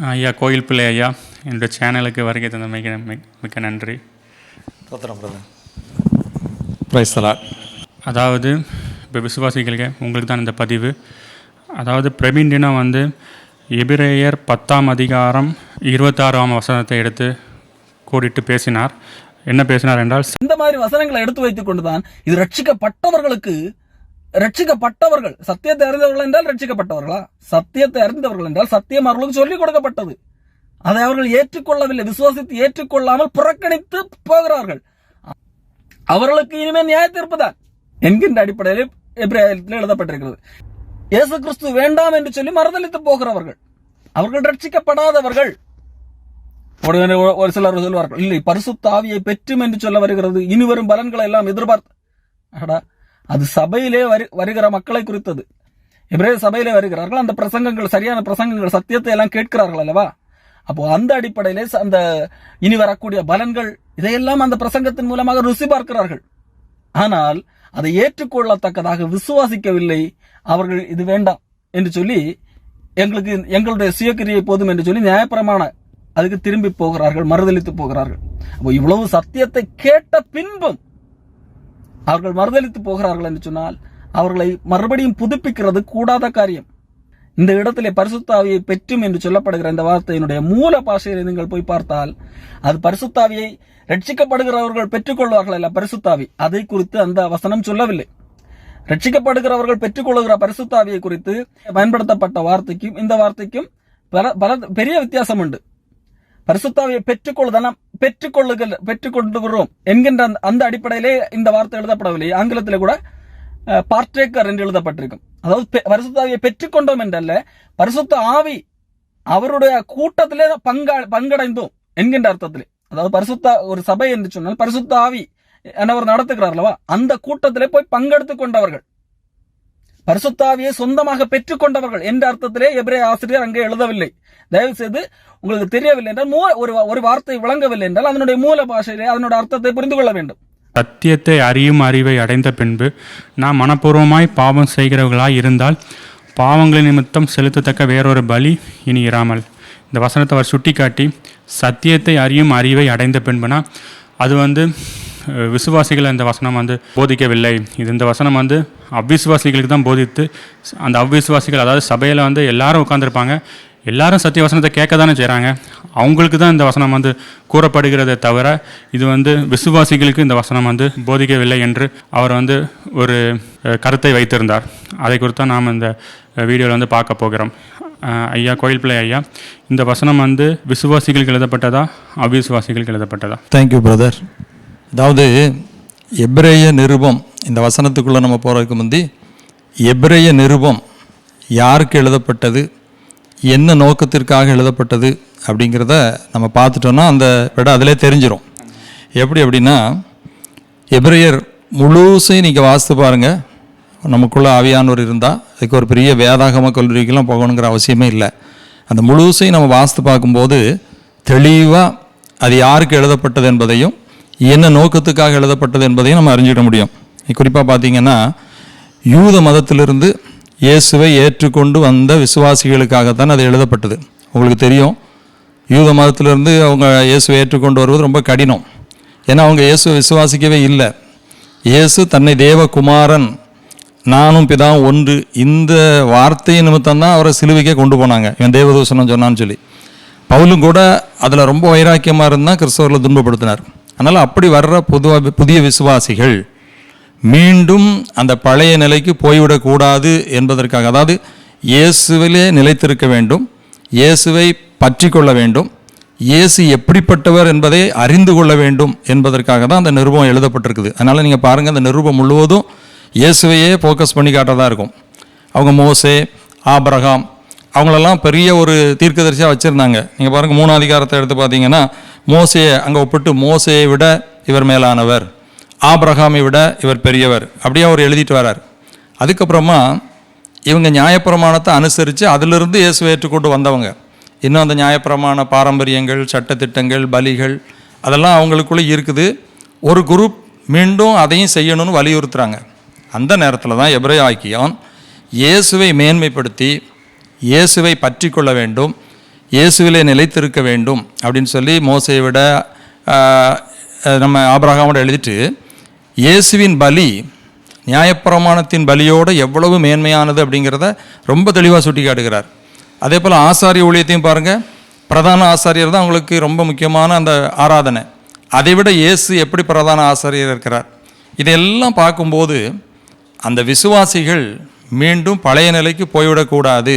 ஐயா கோயில் பிள்ளை ஐயா என்னுடைய சேனலுக்கு வருகை தந்த மிக மிக- மிக்க நன்றி. அதாவது இப்போ விசுவாசிகளுக்கு உங்களுக்கு தான் இந்த பதிவு. அதாவது பிரவீன் டினா வந்து எபிரேயர் பத்தாம் அதிகாரம் இருபத்தாறாம் வசனத்தை எடுத்து கூடிட்டு பேசினார். என்ன பேசினார் என்றால் இந்த மாதிரி வசனங்களை எடுத்து வைத்துக் கொண்டுதான் இது ரட்சிக்கப்பட்டவர்களுக்கு ரட்சிக்கப்பட்டவர்கள். சத்தியத்தை அறிந்தவர்கள் என்றால் ரட்சிக்கப்பட்டவர்களா? சத்தியத்தை அறிந்தவர்கள் என்றால் சத்தியம் அவர்களுக்கு சொல்லிக் கொடுக்கப்பட்டது. அதை அவர்கள் ஏற்றுக்கொள்ளவில்லை. விசுவாசித்து ஏற்றுக்கொள்ளாமல் புறக்கணித்து போகிறார்கள். அவர்களுக்கு இனிமேல் நியாய தீர்ப்புதான் என்கின்ற அடிப்படையில் எபிரேயத்தில் எழுதப்பட்டிருக்கிறது. இயேசு கிறிஸ்து வேண்டாம் என்று சொல்லி மறுதளித்து போகிறவர்கள். அவர்கள் ரட்சிக்கப்படாதவர்கள். உடனே ஒரு- சிலர் சொல்வார்கள் இல்லை பரிசுத்த ஆவியை பெற்றும் என்று சொல்ல வருகிறது. இனி வரும் பலன்களை எல்லாம் எதிர்பார்த்து. அடா அது சபையிலே வரு- வருகிற மக்களை குறித்தது. எபிரேய சபையிலே வருகிறார்கள். அந்த பிரசங்கங்கள் சரியான பிரசங்கங்கள் சத்தியத்தை எல்லாம் கேட்கிறார்கள் அல்லவா? அப்போ அந்த அடிப்படையிலே அந்த இனி வரக்கூடிய பலன்கள் இதையெல்லாம் அந்த பிரசங்கத்தின் மூலமாக ருசி பார்க்கிறார்கள். ஆனால் அதை ஏற்றுக்கொள்ளத்தக்கதாக விசுவாசிக்கவில்லை. அவர்கள் இது வேண்டாம் என்று சொல்லி எங்களுக்கு எங்களுடைய சுயக்கிரியை போதும் என்று சொல்லி நியாயப்பிரமான அதுக்கு திரும்பி போகிறார்கள் மறுதளித்து போகிறார்கள். அப்போ இவ்வளவு சத்தியத்தை கேட்ட பின்பும் அவர்கள் மறுதளித்து போகிறார்கள் என்று சொன்னால் அவர்களை மறுபடியும் புதுப்பிக்கிறது கூடாத காரியம். இந்த இடத்திலே பரிசுத்தாவியை பெற்றும் என்று சொல்லப்படுகிற இந்த வார்த்தையினுடைய மூல பாஷையில் நீங்கள் போய் பார்த்தால் அது பரிசுத்தாவியை ரட்சிக்கப்படுகிறவர்கள் பெற்றுக்கொள்வார்கள் அல்ல பரிசுத்தாவி. அதை குறித்து அந்த வசனம் சொல்லவில்லை. ரட்சிக்கப்படுகிறவர்கள் பெற்றுக்கொள்கிற பரிசுத்தாவியை குறித்து பயன்படுத்தப்பட்ட வார்த்தைக்கும் இந்த வார்த்தைக்கும் பல பல பெரிய வித்தியாசம் உண்டு. பரிசுத்தாவியை பெற்றுக்கொள்தனம் பெற்றுக்கொள்ளுகள் பெற்றுக்கொண்டுகிறோம் என்கின்ற அந்த- அந்த அடிப்படையிலே இந்த வார்த்தை எழுதப்படவில்லை. ஆங்கிலத்தில் கூட பார்ட்டேக்கர் என்று எழுதப்பட்டிருக்கும். அதாவது பரிசுத்த ஆவியை பெற்றுக்கொண்டோம் என்றல்ல பரிசுத்த ஆவி அவருடைய கூட்டத்திலே பங்கா பங்கடைந்தோம் என்கின்ற அர்த்தத்திலே. அதாவது பரிசுத்த ஒரு சபை என்று சொன்னால் பரிசுத்த ஆவி என்னவர் நடத்துகிறார் அல்லவா? அந்த கூட்டத்திலே போய் பங்கெடுத்துக் கொண்டவர்கள். பரிசுத்தாவியை சொந்தமாக பெற்றுக்கொண்டவர்கள் என்ற அர்த்தத்திலே எபிரே ஆசிரியர் அங்கே எழுதவில்லை. தயவு செய்து உங்களுக்கு தெரியவில்லை என்றால் மூல ஒரு ஒரு வார்த்தை விளங்கவில்லை என்றால் அதனுடைய மூல பாஷையிலே அதனுடைய அர்த்தத்தை புரிந்து கொள்ள வேண்டும். சத்தியத்தை அறியும் அறிவை அடைந்த பின்பு நாம் மனப்பூர்வமாய் பாவம் செய்கிறவர்களாய் இருந்தால் பாவங்களின் நிமித்தம் செலுத்தத்தக்க வேறொரு பலி இனி இராமல். இந்த வசனத்தை அவர் சுட்டிக்காட்டி சத்தியத்தை அறியும் அறிவை அடைந்த பின்புனா அது வந்து விசுவாசிகள் இந்த வசனம் வந்து போதிக்கவில்லை. இது இந்த வசனம் வந்து அவ்விசுவாசிகளுக்கு தான் போதித்து அந்த அவ்விசுவாசிகள் அதாவது சபையில் வந்து எல்லாரும் உட்காந்துருப்பாங்க எல்லாரும் சத்திய வசனத்தை கேட்க தானே செய்கிறாங்க அவங்களுக்கு தான் இந்த வசனம் வந்து கூறப்படுகிறதே தவிர இது வந்து விசுவாசிகளுக்கு இந்த வசனம் வந்து போதிக்கவில்லை என்று அவர் வந்து ஒரு கருத்தை வைத்திருந்தார். அதை குறித்து நாம் இந்த வீடியோவில் வந்து பார்க்க போகிறோம். ஐயா கோயில் பிள்ளை ஐயா இந்த வசனம் வந்து விசுவாசிகளுக்கு எழுதப்பட்டதா? அவிசுவாசிகளுக்கு எழுதப்பட்டதா? தேங்க்யூ பிரதர் அதாவது எப்ரேய நிருபம் இந்த வசனத்துக்குள்ளே நம்ம போகிறதுக்கு முந்தி எப்ரேய நிருபம் யாருக்கு எழுதப்பட்டது என்ன நோக்கத்திற்காக எழுதப்பட்டது அப்படிங்கிறத நம்ம பார்த்துட்டோன்னா அந்த விட அதிலே தெரிஞ்சிடும் எப்படி அப்படின்னா எப்ரேயர் முழுசையும் நீங்கள் வாசித்து பாருங்கள் நமக்குள்ளே ஆவியானவர் இருந்தால் அதுக்கு ஒரு பெரிய வேதாகம கல்லூரிக்கெல்லாம் போகணுங்கிற அவசியமே இல்லை. அந்த முழுசையும் நம்ம வாசித்து பார்க்கும்போது தெளிவாக அது யாருக்கு எழுதப்பட்டது என்பதையும் என்ன நோக்கத்துக்காக எழுதப்பட்டது என்பதையும் நம்ம அறிஞ்சிட முடியும். குறிப்பாக பார்த்தீங்கன்னா யூத மதத்திலிருந்து இயேசுவை ஏற்றுக்கொண்டு வந்த விசுவாசிகளுக்காகத்தான் அது எழுதப்பட்டது. உங்களுக்கு தெரியும் யூத மதத்திலிருந்து அவங்க இயேசுவை ஏற்றுக்கொண்டு வருவது ரொம்ப கடினம். ஏன்னா அவங்க இயேசுவை விசுவாசிக்கவே இல்லை. இயேசு தன்னை தேவகுமாரன் நானும் பிதாவும் ஒன்று. இந்த வார்த்தை நிமித்தம் தான் அவரை சிலுவைக்கே கொண்டு போனாங்க. இவன் தேவதூசனம் சொன்னான்னு சொல்லி. பவுலும் கூட அதில் ரொம்ப வைராக்கியமாக இருந்தால் கிறிஸ்தவர்களை துன்பப்படுத்தினார். அதனால் அப்படி வர்ற பொதுவாக புதிய விசுவாசிகள் மீண்டும் அந்த பழைய நிலைக்கு போய்விடக்கூடாது என்பதற்காக அதாவது இயேசுவிலே நிலைத்திருக்க வேண்டும் இயேசுவை பற்றி கொள்ள வேண்டும் இயேசு எப்படிப்பட்டவர் என்பதை அறிந்து கொள்ள வேண்டும் என்பதற்காக தான் அந்த நிருபம் எழுதப்பட்டிருக்குது. அதனால் நீங்கள் பாருங்கள் அந்த நிருபம் முழுவதும் இயேசுவையே ஃபோக்கஸ் பண்ணி காட்டதாக இருக்கும். அவங்க மோசே ஆபரகாம் அவங்களெல்லாம் பெரிய ஒரு தீர்க்கதரிசியாக வச்சுருந்தாங்க. நீங்கள் பாருங்கள் மூணு அதிகாரத்தை எடுத்து பார்த்தீங்கன்னா மோசையை அங்கே ஒப்பிட்டு மோசையை விட இவர் மேலானவர். ஆப்ரஹாமை விட இவர் பெரியவர். அப்படியே அவர் எழுதிட்டு வரார். அதுக்கப்புறமா இவங்க நியாயப்பிரமாணத்தை அனுசரித்து அதிலிருந்து இயேசுவை ஏற்றுக்கொண்டு வந்தவங்க. இன்னும் அந்த நியாயப்பிரமாண பாரம்பரியங்கள் சட்டத்திட்டங்கள் பலிகள் அதெல்லாம் அவங்களுக்குள்ளே இருக்குது. ஒரு குரூப் மீண்டும் அதையும் செய்யணும்னு வலியுறுத்துகிறாங்க அந்த நேரத்தில் தான் எப்ரே ஆக்கியான் இயேசுவை மேன்மைப்படுத்தி இயேசுவை பற்றி கொள்ள வேண்டும். இயேசுவிலே நிலைத்திருக்க வேண்டும் அப்படின்னு சொல்லி மோசையை விட நம்ம ஆபரகாமோட எழுதிட்டு இயேசுவின் பலி நியாயப்பிரமாணத்தின் பலியோடு எவ்வளவு மேன்மையானது அப்படிங்கிறத ரொம்ப தெளிவாக சுட்டி காட்டுகிறார். அதே போல் ஆசாரிய ஊழியத்தையும் பாருங்கள் பிரதான ஆசாரியர் தான் அவங்களுக்கு ரொம்ப முக்கியமான அந்த ஆராதனை. அதை விட இயேசு எப்படி பிரதான ஆசாரியர் இருக்கிறார்? இதையெல்லாம் பார்க்கும்போது அந்த விசுவாசிகள் மீண்டும் பழைய நிலைக்கு போய்விடக்கூடாது.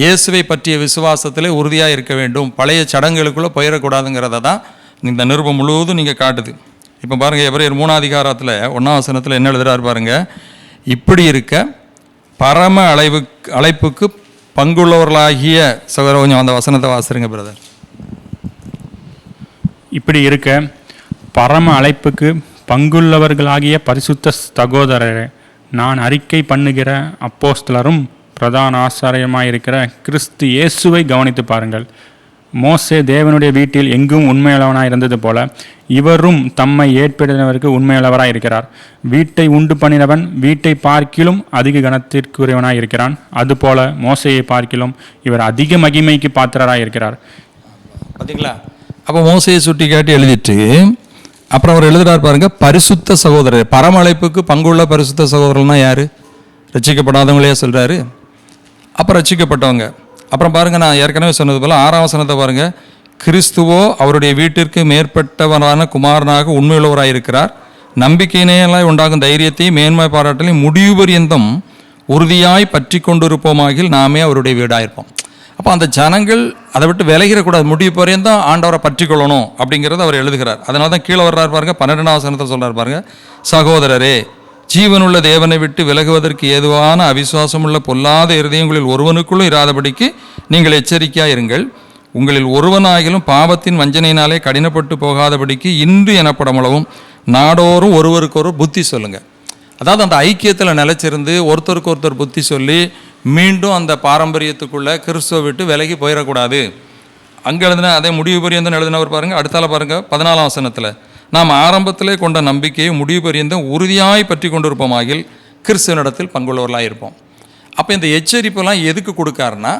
இயேசுவை பற்றிய விசுவாசத்திலே உறுதியாக இருக்க வேண்டும். பழைய சடங்குகளுக்குள்ளே போயிடக்கூடாதுங்கிறத தான் இந்த நிருபம் முழுவதும் நீங்கள் காட்டுது. இப்போ பாருங்கள் எவரையர் மூணாதிகாரத்தில் ஒன்றாவசனத்தில் என்ன எழுதுறாரு பாருங்கள் இப்படி இருக்க பரம அழைவு அழைப்புக்கு பங்குள்ளவர்களாகிய சகோதர கொஞ்சம் அந்த வசனத்தை வாசிருங்க பிரதர் இப்படி இருக்க பரம அழைப்புக்கு பங்குள்ளவர்களாகிய பரிசுத்த சகோதரரே நான் அறிக்கை பண்ணுகிற அப்போஸ்தலரும் பிரதான ஆச்சாரியமாக இருக்கிற கிறிஸ்து இயேசுவை கவனித்து பாருங்கள். மோசே தேவனுடைய வீட்டில் எங்கும் உண்மையுள்ளவனாக இருந்தது போல இவரும் தம்மை ஏற்படுத்தினவருக்கு உண்மையுள்ளவராக இருக்கிறார். வீட்டை உண்டு பண்ணினவன் வீட்டை பார்க்கிலும் அதிக கனத்திற்குரியவனாய் இருக்கிறான். அதுபோல மோசையை பார்க்கிலும் இவர் அதிக மகிமைக்கு பாத்திரராக இருக்கிறார். பார்த்தீங்களா அப்போ மோசையை சுட்டி காட்டி எழுதிட்டு அப்புறம் அவர் எழுதுறார் பாருங்க பரிசுத்த சகோதரர். பரமழைப்புக்கு பங்குள்ள பரிசுத்த சகோதரர்னா யாரு? ரட்சிக்கப்படாதவங்களே சொல்றாரு. அப்போ ரட்சிக்கப்பட்டவங்க அப்புறம் பாருங்கள் நான் ஏற்கனவே சொன்னது போல் ஆறாம் வசனத்தை பாருங்கள் கிறிஸ்துவோ அவருடைய வீட்டிற்கு மேற்பட்டவரான குமாரனாக உண்மையுள்ளவராக இருக்கிறார் நம்பிக்கையினையெல்லாம் உண்டாகும் தைரியத்தையும் மேன்மை பாராட்டலையும் முடிவு பரியந்தம் உறுதியாய் பற்றி கொண்டிருப்போமாகில் நாமே அவருடைய வீடாயிருப்போம். அப்போ அந்த ஜனங்கள் அதை விட்டு விலகிடக்கூடாது. முடிவு பரியந்தம் ஆண்டவரை பற்றி கொள்ளணும் அப்படிங்கிறத அவர் எழுதுகிறார். அதனால தான் கீழே வர்றார் பாருங்க பன்னெண்டாம் வசனத்தை சொல்கிறார் பாருங்க சகோதரரே ஜீவனுள்ள தேவனை விட்டு விலகுவதற்கு ஏதுவான அவிசுவாசமுள்ள பொல்லாத இருதயங்களில் ஒருவனுக்குள்ளும் இராதபடிக்கு நீங்கள் எச்சரிக்கையாக இருங்கள் உங்களில் ஒருவனாகிலும் பாவத்தின் வஞ்சனையினாலே கடினப்பட்டு போகாதபடிக்கு இன்று எனப்படமளவும் நாடோறும் ஒருவருக்கொரு புத்தி சொல்லுங்கள் அதாவது அந்த ஐக்கியத்தில் நிலைச்சிருந்து ஒருத்தருக்கு ஒருத்தர் புத்தி சொல்லி மீண்டும் அந்த பாரம்பரியத்துக்குள்ளே கிறிஸ்துவ விட்டு விலகி போயிடக்கூடாது. அங்கே எழுதின அதே முடிவு பரியந்தம் எழுதினவர் பாருங்கள் அடுத்தால பாருங்கள் பதினாலாம் வசனத்தில். நாம் ஆரம்பத்திலே கொண்ட நம்பிக்கையை முடிவு பரியந்தம் உறுதியாய் பற்றி கொண்டிருப்போமாகில் கிறிஸ்துவனிடத்தில் பங்குள்ளவர்களாக இருப்போம். அப்போ இந்த எச்சரிப்பெல்லாம் எதுக்கு கொடுக்காருன்னா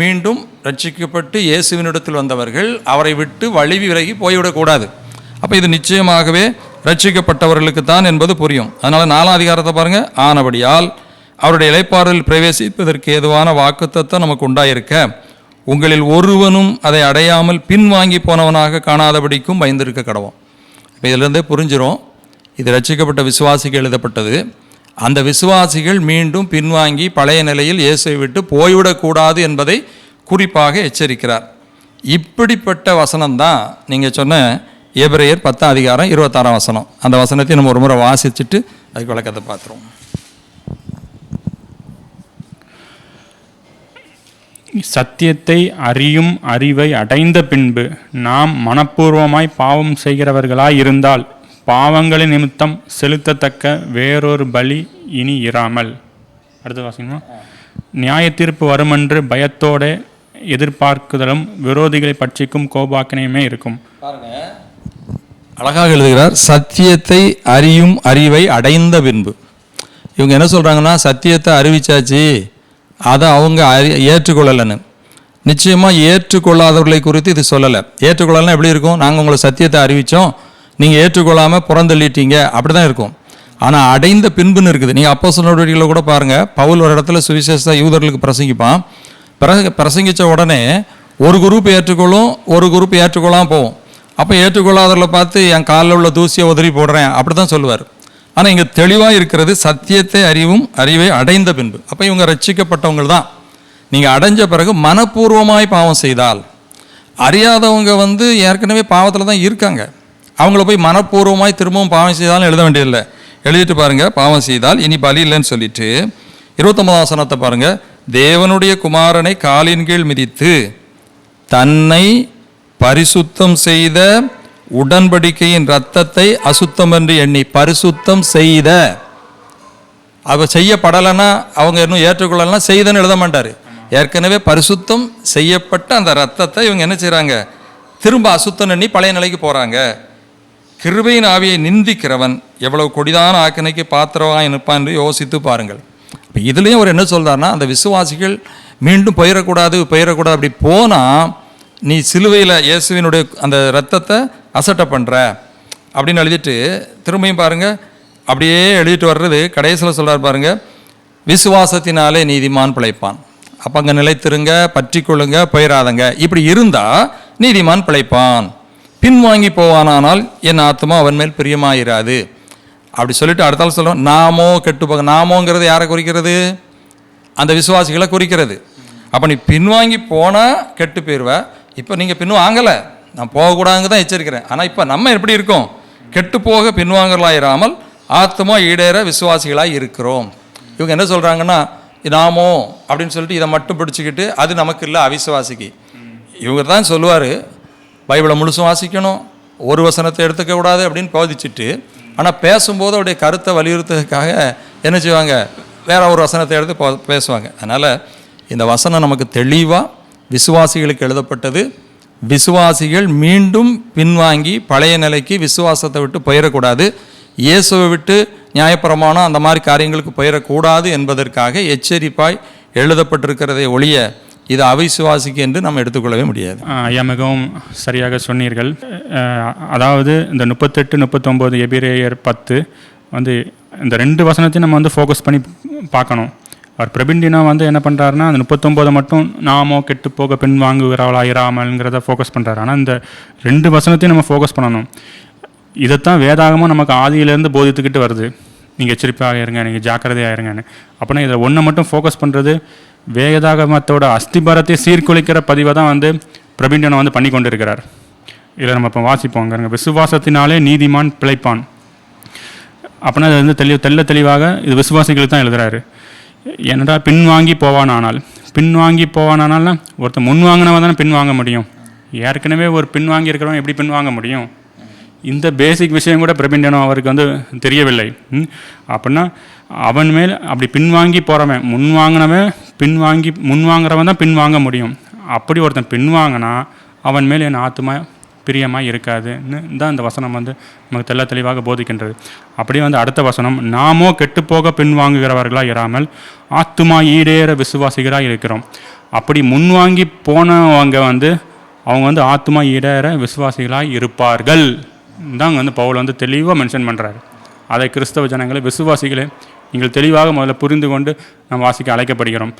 மீண்டும் ரட்சிக்கப்பட்டு இயேசுவினிடத்தில் வந்தவர்கள் அவரை விட்டு வழிவி விலகி போய்விடக்கூடாது அப்போ இது நிச்சயமாகவே ரட்சிக்கப்பட்டவர்களுக்கு தான் என்பது புரியும். அதனால் நாலாம் அதிகாரத்தை பாருங்கள் ஆனபடியால் அவருடைய இலைப்பாறுதல் பிரவேசிப்பதற்கு ஏதுவான வாக்குத்தத்தம் நமக்கு உண்டாயிருக்க உங்களில் ஒருவனும் அதை அடையாமல் பின்வாங்கி போனவனாக காணாதபடிக்கும் பயந்திருக்க கடவோம். இப்போ இதிலிருந்தே புரிஞ்சிடும் இது ரட்சிக்கப்பட்ட விசுவாசிக்கு எழுதப்பட்டது. அந்த விசுவாசிகள் மீண்டும் பின்வாங்கி பழைய நிலையில் இயேசுவை விட்டு போய்விடக்கூடாது என்பதை குறிப்பாக எச்சரிக்கிறார். இப்படிப்பட்ட வசனம்தான் நீங்கள் சொன்ன ஏபிரையர் பத்தாம் அதிகாரம் இருபத்தாறாம் வசனம். அந்த வசனத்தை நம்ம ஒரு முறை வாசிச்சுட்டு அதுக்கு விளக்கத்தை பார்த்துருவோம். சத்தியத்தை அறியும் அறிவை அடைந்த பின்பு நாம் மனப்பூர்வமாய் பாவம் செய்கிறவர்களாய் இருந்தால் பாவங்களின் நிமித்தம் செலுத்தத்தக்க வேறொரு பலி இனி இராமல். அடுத்து வாசிக்கணுமா? நியாய தீர்ப்பு வருமென்று பயத்தோட எதிர்பார்க்குதலும் விரோதிகளை பட்சிக்கும் கோபாக்கினையுமே இருக்கும். அழகாக எழுதுகிறார் சத்தியத்தை அறியும் அறிவை அடைந்த பின்பு. இவங்க என்ன சொல்கிறாங்கன்னா சத்தியத்தை அறிவிச்சாச்சு அதை அவங்க அறி ஏற்றுக்கொள்ளலைன்னு. நிச்சயமாக ஏற்றுக்கொள்ளாதவர்களை குறித்து இது சொல்லலை. ஏற்றுக்கொள்ளலாம் எப்படி இருக்கும்? நாங்கள் உங்களை சத்தியத்தை அறிவித்தோம் நீங்கள் ஏற்றுக்கொள்ளாமல் புறந்தள்ளிட்டீங்க. அப்படி தான் இருக்கும். ஆனால் அடைந்த பின்புன்னு இருக்குது. நீங்கள் அப்போ சொன்ன கூட பாருங்கள் பவுல் ஒரு இடத்துல சுவிசேஷத்தை யூதர்களுக்கு பிரசங்கிப்பான். பிர பிரசங்கித்த உடனே ஒரு குரூப் ஏற்றுக்கொள்ளும் ஒரு குரூப் ஏற்றுக்கொள்ளாம போகும். அப்போ ஏற்றுக்கொள்ளாதவர்களை பார்த்து என் காலில் உள்ள தூசியை உதறி போடுறேன். அப்படி தான் சொல்லுவார். ஆனால் இங்கே தெளிவாக இருக்கிறது சத்தியத்தை அறிவும் அறிவை அடைந்த பின்பு. அப்போ இவங்க ரட்சிக்கப்பட்டவங்க தான். நீங்கள் அடைஞ்ச பிறகு மனப்பூர்வமாய் பாவம் செய்தால் அறியாதவங்க வந்து ஏற்கனவே பாவத்தில் தான் இருக்காங்க. அவங்கள போய் மனப்பூர்வமாய் திரும்பவும் பாவம் செய்தாலும் எழுத வேண்டியதில்லை. எழுதிட்டு பாருங்கள் பாவம் செய்தால் இனி பலி இல்லைன்னு சொல்லிட்டு இருபத்தொன்பதாம் வசனத்தை தேவனுடைய குமாரனை காலின் கீழ் மிதித்து தன்னை பரிசுத்தம் செய்த உடன்படிக்கையின் ரத்தத்தை அசுத்தம் என்று எண்ணி பரிசுத்தம் செய்த. அவ செய்யப்படலைன்னா அவங்க இன்னும் ஏற்றுக்கொள்ளலாம் செய்தன்னு எழுத மாட்டார். ஏற்கனவே பரிசுத்தம் செய்யப்பட்ட அந்த ரத்தத்தை இவங்க என்ன செய்கிறாங்க திரும்ப அசுத்தம் எண்ணி பழைய நிலைக்கு போகிறாங்க கிருபையின் ஆவியை நிந்திக்கிறவன் எவ்வளவு கொடிதான ஆக்கினைக்கு பாத்திரவாக நிற்பான் என்று யோசித்து பாருங்கள். இப்போ இதுலேயும் அவர் என்ன சொல்கிறார்னா அந்த விசுவாசிகள் மீண்டும் போயிடக்கூடாது போயிடக்கூடாது அப்படி போனால் நீ சிலுவையில் இயேசுவினுடைய அந்த ரத்தத்தை அசட்டை பண்ணுற அப்படின்னு எழுதிட்டு திரும்பியும் பாருங்கள் அப்படியே எழுதிட்டு வர்றது கடைசியில் சொல்கிறார் பாருங்கள் விசுவாசத்தினாலே நீதிமான் பிழைப்பான். அப்போ அங்கே நிலைத்திருங்க பற்றி கொள்ளுங்க போயிடாதங்க இப்படி இருந்தால் நீதிமான் பிழைப்பான். பின்வாங்கி போவானானால் என் ஆத்மா அவன் மேல் பிரியமாயிராது. அப்படி சொல்லிட்டு அடுத்தாலும் சொல்லுவோம் நாமோ கெட்டு நாமோங்கிறது யாரை குறிக்கிறது? அந்த விசுவாசிகளை குறிக்கிறது. அப்போ நீ பின்வாங்கி போனால் கெட்டு போயிடுவ இப்போ நீங்கள் பின்வாங்கலை. நான் போகக்கூடாதுங்க தான் எச்சரிக்கிறேன். ஆனால் இப்போ நம்ம எப்படி இருக்கோம்? கெட்டு போக பின்வாங்கலாயிராமல் ஆத்மா ஈடேற விசுவாசிகளாக இருக்கிறோம். இவங்க என்ன சொல்கிறாங்கன்னா நாமோ அப்படின்னு சொல்லிட்டு இதை மட்டும் பிடிச்சிக்கிட்டு அது நமக்கு இல்லை அவிசுவாசிக்கு. இவங்க தான் சொல்லுவார் பைபிளை முழுசும் வாசிக்கணும் ஒரு வசனத்தை எடுத்துக்க கூடாது அப்படின்னு போதிச்சுட்டு ஆனால் பேசும்போது அவருடைய கருத்தை வலியுறுத்துறதுக்காக என்ன செய்வாங்க? வேற ஒரு வசனத்தை எடுத்து பேசுவாங்க. அதனால் இந்த வசனம் நமக்கு தெளிவாக விசுவாசிகளுக்கு எழுதப்பட்டது விசுவாசிகள் மீண்டும் பின்வாங்கி பழைய நிலைக்கு விசுவாசத்தை விட்டு போயிடக்கூடாது. இயேசுவை விட்டு நியாயப்பிரமாணம் அந்த மாதிரி காரியங்களுக்கு போயிடக்கூடாது என்பதற்காக எச்சரிப்பாய் எழுதப்பட்டிருக்கிறதை ஒழிய இது அவிசுவாசிக்கு என்று நம்ம எடுத்துக்கொள்ளவே முடியாது. ஐயா மிகவும் சரியாக சொன்னீர்கள். அதாவது இந்த முப்பத்தெட்டு முப்பத்தொம்போது எபிரேயர் பத்து வந்து இந்த ரெண்டு வசனத்தையும் நம்ம வந்து ஃபோக்கஸ் பண்ணி பார்க்கணும். அவர் பிரபிண்டினா வந்து என்ன பண்ணுறாருன்னா அந்த முப்பத்தொம்போதை மட்டும் நாமோ கெட்டு போக பின் வாங்குகிறவளா இராமல்ங்கிறத ஃபோக்கஸ் பண்ணுறாரு ஆனால் இந்த ரெண்டு வசனத்தையும் நம்ம ஃபோக்கஸ் பண்ணணும். இதைத்தான் வேதாகமும் நமக்கு ஆதியிலேருந்து போதித்துக்கிட்டு வருது. நீங்கள் எச்சரிப்பாக இருங்க நீங்கள் ஜாக்கிரதையாக இருங்கன்னு. அப்படின்னா இதில் ஒன்றை மட்டும் ஃபோக்கஸ் பண்ணுறது வேதாகமத்தோட அஸ்திபாரத்தை சீர்குலைக்கிற பதிவை தான் வந்து பிரபிண்டனம் வந்து பண்ணி கொண்டு இருக்கிறார் இதில் நம்ம இப்போ வாசிப்போம் விசுவாசத்தினாலே நீதிமான் பிழைப்பான். அப்படின்னா அது வந்து தெளி தெல்ல தெளிவாக இது விசுவாசிகளுக்கு தான் எழுதுறாரு. என்னடா பின்வாங்கி போவானானால்? பின்வாங்கி போவானானால்னா ஒருத்தன் முன் வாங்கினவன் தானே பின்வாங்க முடியும். ஏற்கனவே ஒரு பின்வாங்கி இருக்கிறவன் எப்படி பின்வாங்க முடியும்? இந்த பேசிக் விஷயம் கூட பிரபிண்டனம் அவருக்கு வந்து தெரியவில்லை. அப்படின்னா அவன் மேல் அப்படி பின்வாங்கி போகிறவன் முன் வாங்கினவன் பின்வாங்கி முன் வாங்குறவன் தான் பின்வாங்க முடியும். அப்படி ஒருத்தன் பின்வாங்கினா அவன் மேல் என் ஆத்மா பிரியமாக இருக்காதுன்னு தான் இந்த வசனம் வந்து நமக்கு தெள்ள தெளிவாக போதிக்கின்றது. அப்படியே வந்து அடுத்த வசனம் நாமோ கெட்டுப்போக பின்வாங்குகிறவர்களாக இராமல் ஆத்துமா ஈடேற விசுவாசிகராக இருக்கிறோம். அப்படி முன்வாங்கி போனவங்க வந்து அவங்க வந்து ஆத்துமா ஈடேற விசுவாசிகளாக இருப்பார்கள். தான் வந்து பவுல் வந்து தெளிவாக மென்ஷன் பண்ணுறாரு அதை கிறிஸ்தவ ஜனங்களை விசுவாசிகளே நீங்கள் தெளிவாக முதல்ல புரிந்து கொண்டு நாம் வாசிக்க அழைக்கப்படுகிறோம்.